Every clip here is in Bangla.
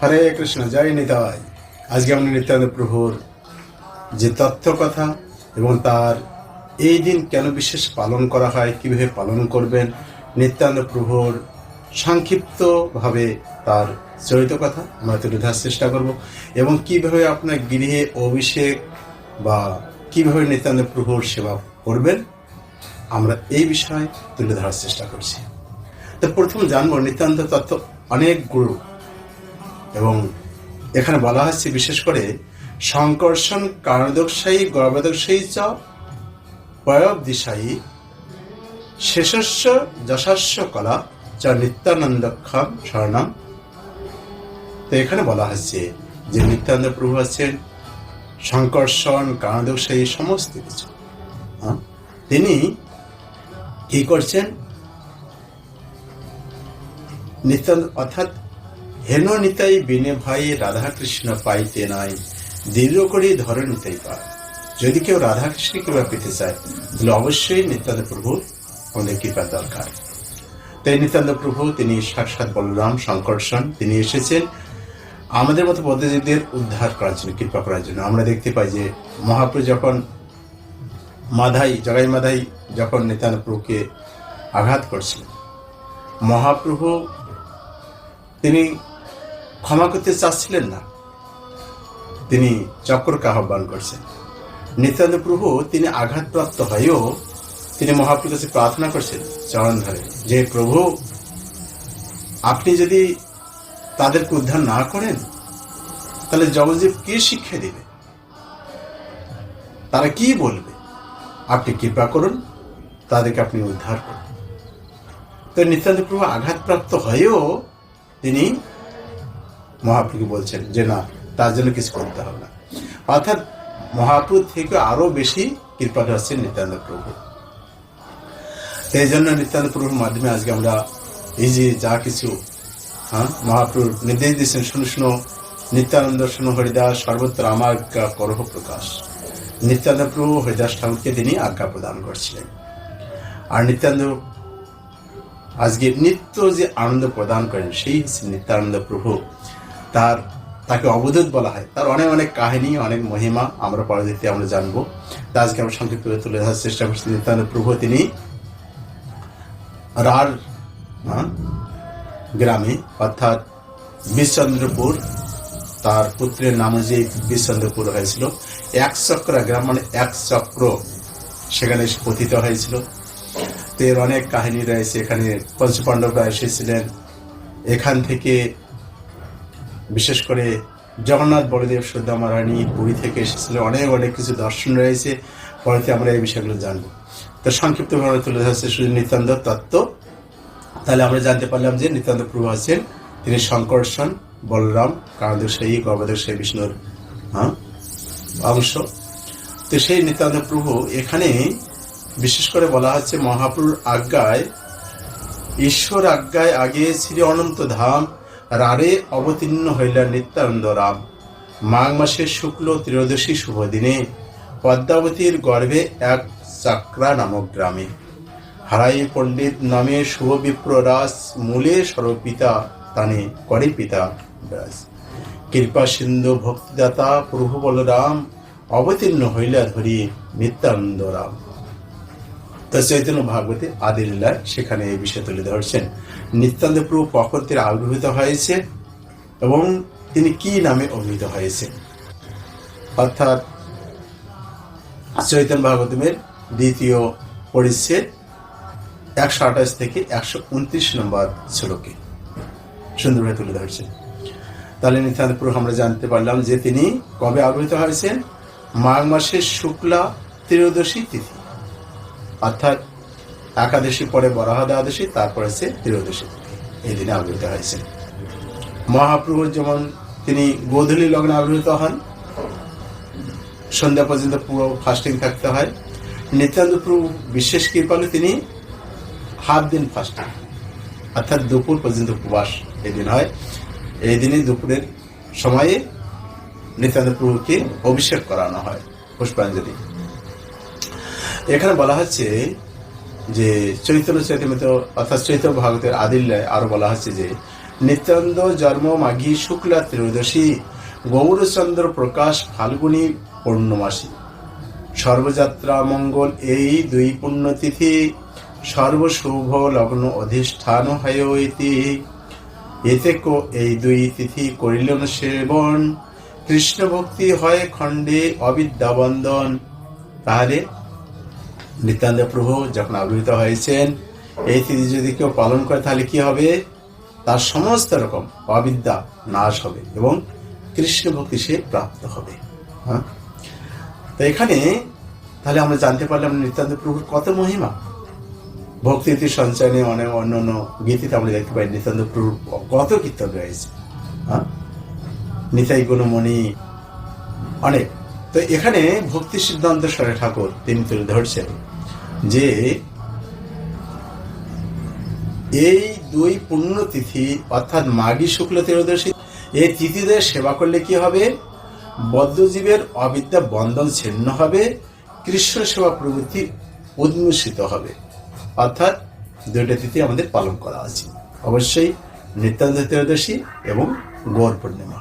হরে কৃষ্ণ, জয় নিতাই। আজকে আমরা নিত্যানন্দ প্রভুর যে তথ্য কথা এবং তার এই দিন কেন বিশেষ পালন করা হয়, কীভাবে পালন করবেন, নিত্যানন্দ প্রভুর সংক্ষিপ্তভাবে তার চরিত কথা আমরা তুলে ধরার চেষ্টা করব এবং কীভাবে আপনার গৃহে অভিষেক বা কীভাবে নিত্যানন্দ প্রভুর সেবা করবেন, আমরা এই বিষয়ে তুলে ধরার চেষ্টা করছি। তো প্রথম জানব নিত্যান্ত তত্ত্ব অনেক গুরু এবং এখানে বলা হচ্ছে বিশেষ করে সংকর্ষণ কারণদর্শায়ী গর্ভদর্শায়ী চ প্রয়োগ দিশায়ী শেষস্য, যশস্য কলা চ, নিত্যানন্দক্ষম স্বর্ণম। তো এখানে বলা হচ্ছে যে নিত্যানন্দ প্রভু আছেন সংকর্ষণ কারণদর্শায়ী সমস্ত কিছু। হ্যাঁ? তিনি কি করছেন? নিত্যান্ত অর্থাৎ হেন নিতাই বিনে ভাই রাধাকৃষ্ণ পাইতে নাই। দীর্ঘ করে ধরে নিতাই পায়। যদি কেউ রাধাকৃষ্ণ কৃপা পেতে চায়, তাহলে অবশ্যই নিত্যান্ত প্রভু আমাদের কৃপা দরকার। তাই নিত্যান্ত প্রভু, তিনি সাক্ষাৎ বলরাম শঙ্কর্ষণ তিনি এসেছেন আমাদের মতো পদ্ধতিদের উদ্ধার করার জন্য, কৃপা করার জন্য। আমরা দেখতে পাই যে মহাপ্রভু যখন মাধাই, জগাই মাধাই যখন নিত্যান্ত প্রভুকে আঘাত করছিলেন মহাপ্রভু তিনি ক্ষমা করতে চাচ্ছিলেন না। তিনি চক্রকে আহ্বান করছেন। নিত্যানন্দ প্রভু তিনি আঘাতপ্রাপ্ত হয়েও তিনি মহাপ্রভুর কাছে প্রার্থনা করছেন, চরণ ধরে। যে প্রভু, আপনি যদি তাদেরকে উদ্ধার না করেন, তাহলে জগজীব কি শিক্ষা দিবে? তারা কি বলবে? আপনি কৃপা করুন, তাদেরকে আপনি উদ্ধার করুন। তো নিত্যান্ত প্রভু আঘাতপ্রাপ্ত হয়েও তিনি মহাপ্রভুকে বলছেন যে, না, তার জন্য কিছু করতে হবে না। অর্থাৎ মহাপ্রভু থেকে আরও বেশি কৃপা হচ্ছেন নিত্যানন্দ প্রভু। এই জন্য নিত্যানন্দ প্রভুর মাধ্যমে আজকে আমরা এই যে যা কিছু হ্যাঁ মহাপ্রভুর নির্দেশ দিয়েছেন, শুনো শুনো, নিত্যানন্দ, শুনো, হরিদাস, সর্বত্র আমার করহ প্রকাশ। নিত্যানন্দ প্রভু হরিদাস ঠাকুরকে তিনি আজ্ঞা প্রদান করছিলেন। আর নিত্যানন্দ আজকে নিত্য যে আনন্দ প্রদান করেন, সেই নিত্যানন্দ প্রভু। তার তাকে অবধূত বলা হয়। তার অনেক অনেক কাহিনী অনেক মহিমা আমরা পরবর্তীতে আমরা জানব। তা আজকে আমরা সংক্ষিপ্ত করে তুলে ধরার চেষ্টা করছি। নিত্যানন্দ প্রভু তিনি রার হ্যাঁ, গ্রামে অর্থাৎ বিশচন্দ্রপুর তার পুত্রের নাম যে বিশচন্দ্রপুর হয়েছিল। এক চক্রা গ্রাম মানে এক চক্র সেখানে পতিত হয়েছিল। তো এর অনেক কাহিনী রয়েছে। এখানে পঞ্চপাণ্ডবরা এসেছিলেন। এখান থেকে বিশেষ করে জগন্নাথ বলদেব সুদামা রানী পুরী থেকে এসেছিলেন অনেক অনেক কিছু দর্শন রয়েছে। পরেতে আমরা এই বিষয়গুলো জানব। তো সংক্ষিপ্তভাবে তুলে ধরছে শুধু নিত্যান্ত তত্ত্ব। তাহলে আমরা জানতে পারলাম যে নিত্যান্ত প্রভু আছেন। তিনি শঙ্কর্ষণ বলরাম কারণদর্শায়ী গর্ভদর্শায়ী বিষ্ণুর হ্যাঁ অংশ। তো সেই নিত্যান্ত প্রভু এখানে বিশেষ করে বলা হচ্ছে মহাপ্রভুর আজ্ঞায়, ঈশ্বর আজ্ঞায় আগে শ্রী অনন্ত ধাম রারে অবতীর্ণ হইলেন নিত্যানন্দ রাম। মাঘ মাসের শুক্ল ত্রয়োদশী শুভ দিনে পদ্মাবতীর গর্ভে এক চাকরা নামক গ্রামে। হারাই পণ্ডিত নামে শুভ বিপ্র রাস মূলে সর্বপিতা তানে করে পিতা ব্যাস। কৃপা সিন্ধু ভক্তিদাতা প্রভু বলরাম অবতীর্ণ হইলা ধরি নিত্যানন্দ রাম। তো চৈতন্য ভাগবতী আদিল্লায় সেখানে এই বিষয় তুলে ধরছেন। নিত্যান্ত প্রভু কখন তিনি আবির্ভূত হয়েছে এবং তিনি কি নামে অভিহিত হয়েছে? অর্থাৎ চৈতন্য ভাগবতমের দ্বিতীয় পরিচ্ছেদ একশো আঠাশ থেকে একশো উনত্রিশ নম্বর শ্লোকে। সুন্দরভাবে তুলে ধরছেন। তাহলে নিত্যান্ত প্রভু আমরা জানতে পারলাম যে তিনি কবে আবির্ভূত হয়েছেন? মাঘ মাসের শুক্লা ত্রয়োদশী তিথি। অর্থাৎ একাদশী পরে বরাহ দ্বাদশী, তারপরে সে ত্রয়োদশী এই দিনে আবির্ভূত হয়েছে। মহাপ্রভুর যেমন তিনি গোধূলি লগ্নে আবির্ভূত হন, সন্ধ্যা পর্যন্ত পুরো ফাস্টিং থাকতে হয়। নিত্যান্ত প্রভু বিশেষ কৃপালে তিনি হাফ দিন ফাস্টিং অর্থাৎ দুপুর পর্যন্ত উপবাস এই দিন হয়। এই দিনে দুপুরের সময়ে নিত্যান্ত প্রভুকে অভিষেক করানো হয় পুষ্পাঞ্জলি। এখানে বলা হচ্ছে যে চৈতন্য চৈতন্য অর্থাৎ চৈতন্য ভাগবতের আদিল্লায় আরও বলা হচ্ছে যে নিত্যানন্দ জন্ম মাঘী শুক্লা ত্রয়োদশী গৌরচন্দ্র প্রকাশ ফাল্গুনী পূর্ণমাসী। সর্বযাত্রা মঙ্গল এই দুই পুণ্যতিথি সর্বশুভ লগ্ন অধিষ্ঠান হয় ইতি এতে এই দুই তিথি করিলেন সেবন। কৃষ্ণ ভক্তি হয় খণ্ডে অবিদ্যা বন্দন। তাহলে নিত্যানন্দ প্রভু, যখন আবির্ভূত হয়েছেন, এই তিথি যদি কেউ পালন করে, তাহলে কি হবে? তার সমস্ত রকম অবিদ্যা নাশ হবে এবং কৃষ্ণ ভক্তি সে প্রাপ্ত হবে। হ্যাঁ? তো এখানে তাহলে আমরা জানতে পারলাম নিত্যান্ত প্রভুর কত মহিমা। ভক্তিতে সঞ্চয়নে অনেক অন্য অন্য গীতিতে আমরা দেখতে পাই নিত্যান্ত প্রভুর কত কীর্তন রয়েছে। হ্যাঁ? নিতাই গুণমণি, অনেক। তো এখানে ভক্তি সিদ্ধান্ত সরে ঠাকুর, তিনি তুলে ধরছেন যে এই দুই পুণ্যতিথি অর্থাৎ মাঘী শুক্ল ত্রয়োদশী, এই তিথিতে সেবা করলে কি হবে? বদ্ধজীবের অবিদ্যা বন্ধন ছিন্ন হবে, কৃষ্ণ সেবা প্রভৃতি উন্মোষিত হবে। অর্থাৎ দুইটা তিথি আমাদের পালন করা আছে। অবশ্যই নিত্যান্ত ত্রয়োদশী এবং গৌর পূর্ণিমা।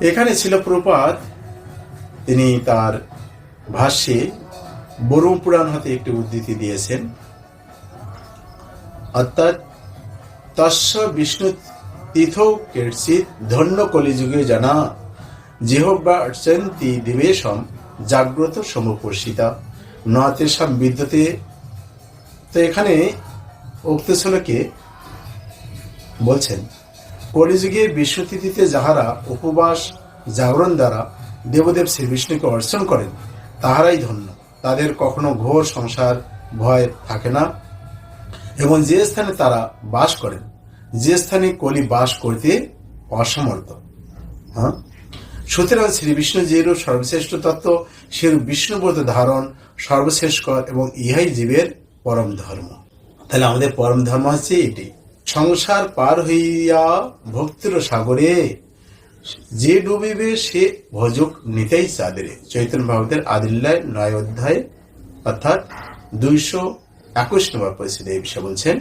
এখানে ছিল প্রপাত। তিনি তার ভাষ্যে বরুণ পুরাণ হতে একটি উদ্ধৃতি দিয়েছেন। অর্থাৎ, তস্য বিষ্ণু তীর্থ কের্চিত ধন্য কলিযুগে জানা জিহব্বা অর্চন্তি দিবেশম জাগ্রত সমপর্ষিতা নতেশাম বিদ্যতে। তো এখানে উক্ত বলছেন কলিযুগে বিশ্বতিথিতে যাহারা উপবাস, জাগরণ দ্বারা দেবদেব শ্রী বিষ্ণুকে অর্চন করেন, তাহারাই ধন্য। তাদের কখনো ঘোর সংসার, ভয় থাকে না। এবং যে স্থানে তারা বাস করেন, যে স্থানে কলি বাস করতে অসমর্থ। হ্যাঁ? সুতরাং শ্রী বিষ্ণু যেরূপ সর্বশ্রেষ্ঠ তত্ত্ব, সেরূপ বিষ্ণুব্রত ধারণ সর্বশ্রেষ্ঠকর এবং ইহাই জীবের পরম ধর্ম। তাহলে আমাদের পরম ধর্ম হচ্ছে এটি সংসার পার হইয়া ভক্তির সাগরে যে ডুবিবে সে ভজক নিতেই চাঁদরে। চৈতন্য ভাগবতের আদিল্লায় নয় অধ্যায়, অর্থাৎ দুইশো একুশ নম্বর পরিস্থিতি এই বিষয়ে বলছেন,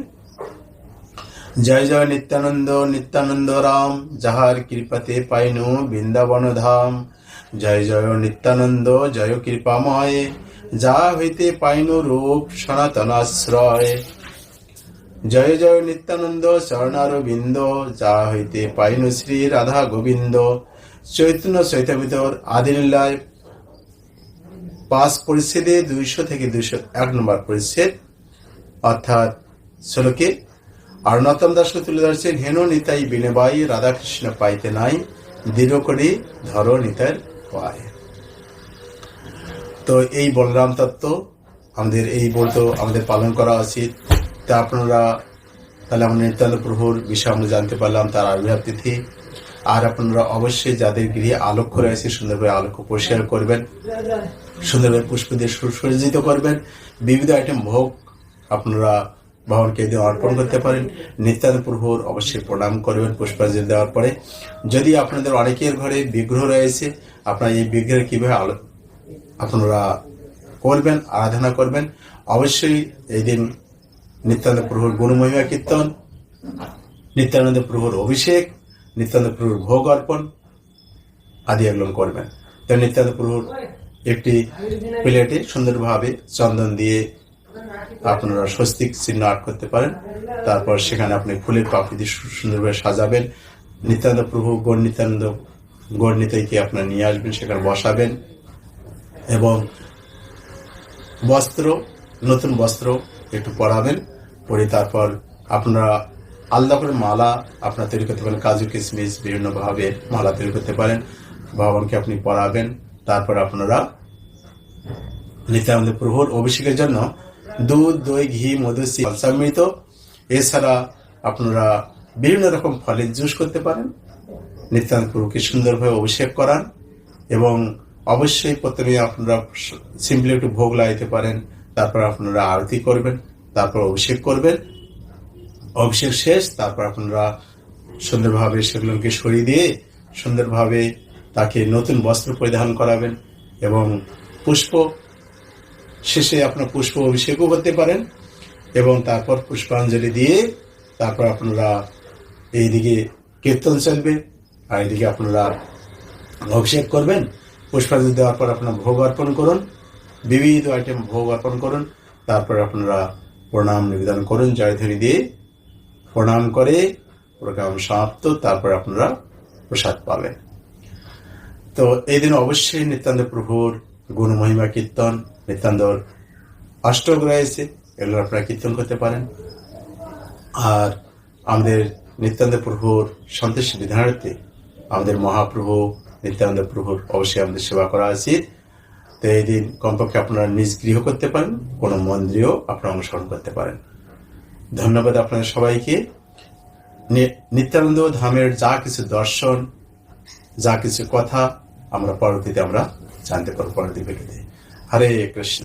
জয় জয় নিত্যানন্দ নিত্যানন্দ রাম, যাহার কৃপাতে পাইনু বৃন্দাবন ধাম। জয় জয় নিত্যানন্দ, জয় কৃপাময় যা হইতে পাইনু রূপ সনাতনাশ্রয়। জয় জয় নিত্যানন্দ চরণার বিন্দ যা হইতে পাইনু শ্রী রাধা গোবিন্দ। চৈতন্য চৈতমিতর আদিল্লায় পাঁচ পরিচ্ছেদে দুইশো থেকে দুইশো এক নম্বর পরিচ্ছেদ, অর্থাৎ শ্লোকে আর নতম দাস তুলে ধরছেন হেন নিতাই বিনবাই রাধাকৃষ্ণ পাইতে নাই, দৃঢ় করে ধরো নিতার পায়। তো এই বলরাম তত্ত্ব, আমাদের এই বলতো আমাদের পালন করা উচিত। তা আপনারা তাহলে আমরা নিত্যান্ত প্রভুর বিষয়ে আমরা জানতে পারলাম, তার আবির্ভাব তিথি। আর আপনারা অবশ্যই যাদের গৃহে আলোক্য রয়েছে সুন্দরভাবে আলোক্য পরিষ্কার করবেন, সুন্দরভাবে পুষ্প দিয়ে সুসজ্জিত করবেন। বিবিধ আইটেম ভোগ আপনারা ভগবানকে দিয়ে অর্পণ করতে পারেন। নিত্যান্ত প্রভুর অবশ্যই প্রণাম করবেন পুষ্পাঞ্জলি দেওয়ার পরে। যদি আপনাদের অনেকের ঘরে বিগ্রহ রয়েছে, আপনারা এই বিগ্রহের কীভাবে আলো আপনারা করবেন, আরাধনা করবেন, অবশ্যই এই দিন নিত্যানন্দ প্রভুর গুণমহিমা কীর্তন, নিত্যানন্দ প্রভুর অভিষেক, নিত্যানন্দ প্রভুর ভোগ অর্পণ আদি এগুলো করবেন। তো নিত্যানন্দ প্রভুর একটি প্লেটে সুন্দরভাবে চন্দন দিয়ে আপনারা স্বস্তিক চিহ্ন আর্ট করতে পারেন। তারপর সেখানে আপনি ফুলের পাপড়ি সুন্দরভাবে সাজাবেন। নিত্যানন্দ প্রভু গৌর নিত্যানন্দ গৌর নিতাইকে আপনারা নিয়ে আসবেন, সেখানে বসাবেন। এবং বস্ত্র, নতুন বস্ত্র একটু পরাবেন পরে তারপর আপনারা আলাদা করে মালা আপনারা তৈরি করতে পারেন কাজু কিশমিশ বিভিন্নভাবে মালা তৈরি করতে পারেন। ভগবানকে আপনি পরাবেন তারপর আপনারা নিত্যানন্দ প্রভুর অভিষেকের জন্য দুধ, দই, ঘি মধু পঞ্চামৃত এছাড়া আপনারা বিভিন্ন রকম ফলের জুস করতে পারেন। নিত্যানন্দ প্রভুকে সুন্দরভাবে অভিষেক করান এবং অবশ্যই প্রথমে আপনারা সিম্পলি একটু ভোগ লাগাইতে পারেন। তারপর আপনারা আরতি করবেন, তারপর অভিষেক করবেন। অভিষেক শেষ, তারপর আপনারা সুন্দরভাবে সেগুলোকে সরিয়ে দিয়ে সুন্দরভাবে তাকে নতুন বস্ত্র পরিধান করাবেন এবং পুষ্প, শেষে আপনার পুষ্প অভিষেকও করতে পারেন এবং তারপর পুষ্পাঞ্জলি দিয়ে তারপর আপনারা এইদিকে কীর্তন চলবে, আর এইদিকে আপনারা অভিষেক করবেন। পুষ্পাঞ্জলি দেওয়ার পর আপনারা ভোগ অর্পণ করুন। বিবিধ আইটেম ভোগ অর্পণ করুন। তারপরে আপনারা প্রণাম নিবেদন করুন, জয়ধ্বনি দিয়ে। প্রণাম করে প্রোগ্রাম সমাপ্ত, তারপরে আপনারা প্রসাদ পাবেন। তো এই দিন অবশ্যই নিত্যান্ত প্রভুর গুণ মহিমা কীর্তন, নিত্যান্তর অষ্টক রয়েছে, এগুলো আপনারা কীর্তন করতে পারেন। আর আমাদের নিত্যান্ত প্রভুর সন্তুষ্টি বিধানার্থে আমাদের মহাপ্রভু নিত্যানন্দ প্রভুর অবশ্যই আমাদের সেবা করা উচিত। এই দিন কমপক্ষে আপনারা নিজ গৃহ করতে পারেন, কোনো মন্দিরেও আপনারা অনুসরণ করতে পারেন। ধন্যবাদ আপনাদের সবাইকে। নিত্যানন্দ ধামের যা কিছু দর্শন, যা কিছু কথা আমরা পরবর্তীতে আমরা জানতে পারব, পরবর্তী ভিডিওতে। হরে কৃষ্ণ।